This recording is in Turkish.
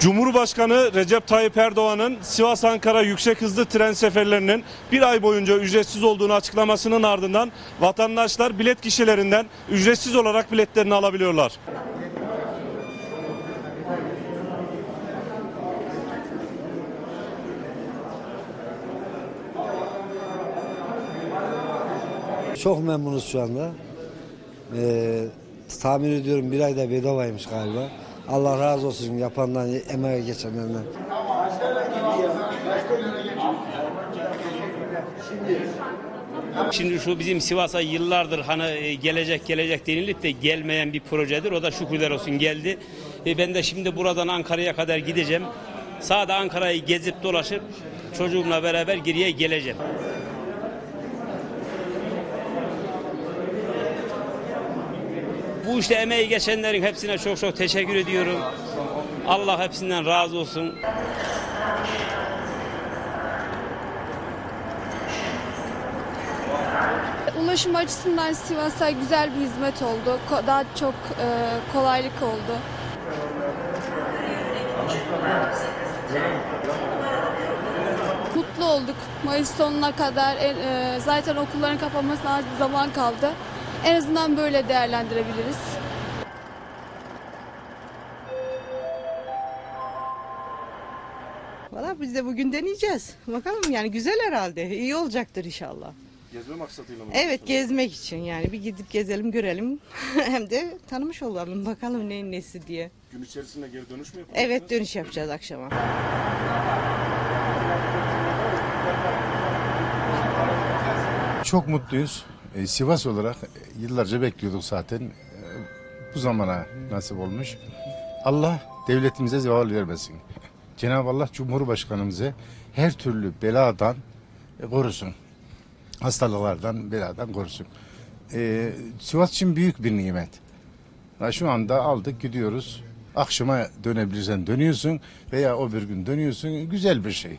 Cumhurbaşkanı Recep Tayyip Erdoğan'ın Sivas-Ankara yüksek hızlı tren seferlerinin bir ay boyunca ücretsiz olduğunu açıklamasının ardından vatandaşlar bilet kişilerinden ücretsiz olarak biletlerini alabiliyorlar. Çok memnunuz şu anda. Ee, tahmin ediyorum bir ayda bedavaymış galiba. Allah razı olsun yapandan, emeğe geçenlerden. Şimdi şu bizim Sivas'a yıllardır hani e, gelecek gelecek denilip de gelmeyen bir projedir. O da şükürler olsun geldi. E, ben de şimdi buradan Ankara'ya kadar gideceğim. Sağda Ankara'yı gezip dolaşıp çocuğumla beraber geriye geleceğim. Bu işte emeği geçenlerin hepsine çok çok teşekkür ediyorum. Allah hepsinden razı olsun. Ulaşım açısından Sivas'a güzel bir hizmet oldu. Daha çok e, kolaylık oldu. Mutlu olduk. Mayıs sonuna kadar e, e, zaten okulların kapanmasına az bir zaman kaldı. En azından böyle değerlendirebiliriz. Valla biz de bugün deneyeceğiz. Bakalım yani güzel herhalde. İyi olacaktır inşallah. Gezme maksatıyla mı? Evet gezmek için yani bir gidip gezelim görelim. Hem de tanımış olalım bakalım neyin nesi diye. Gün içerisinde geri dönüş mü Evet dönüş yapacağız akşama. Çok mutluyuz. Ee, Sivas olarak yıllarca bekliyorduk zaten. Ee, bu zamana nasip olmuş. Allah devletimize zeval vermesin. Cenab-ı Allah Cumhurbaşkanımızı her türlü beladan e, korusun. Hastalıklardan, beladan korusun. Ee, Sivas için büyük bir nimet. Ha, Şu anda aldık gidiyoruz. Akşama dönebilirsen dönüyorsun veya o bir gün dönüyorsun. Güzel bir şey.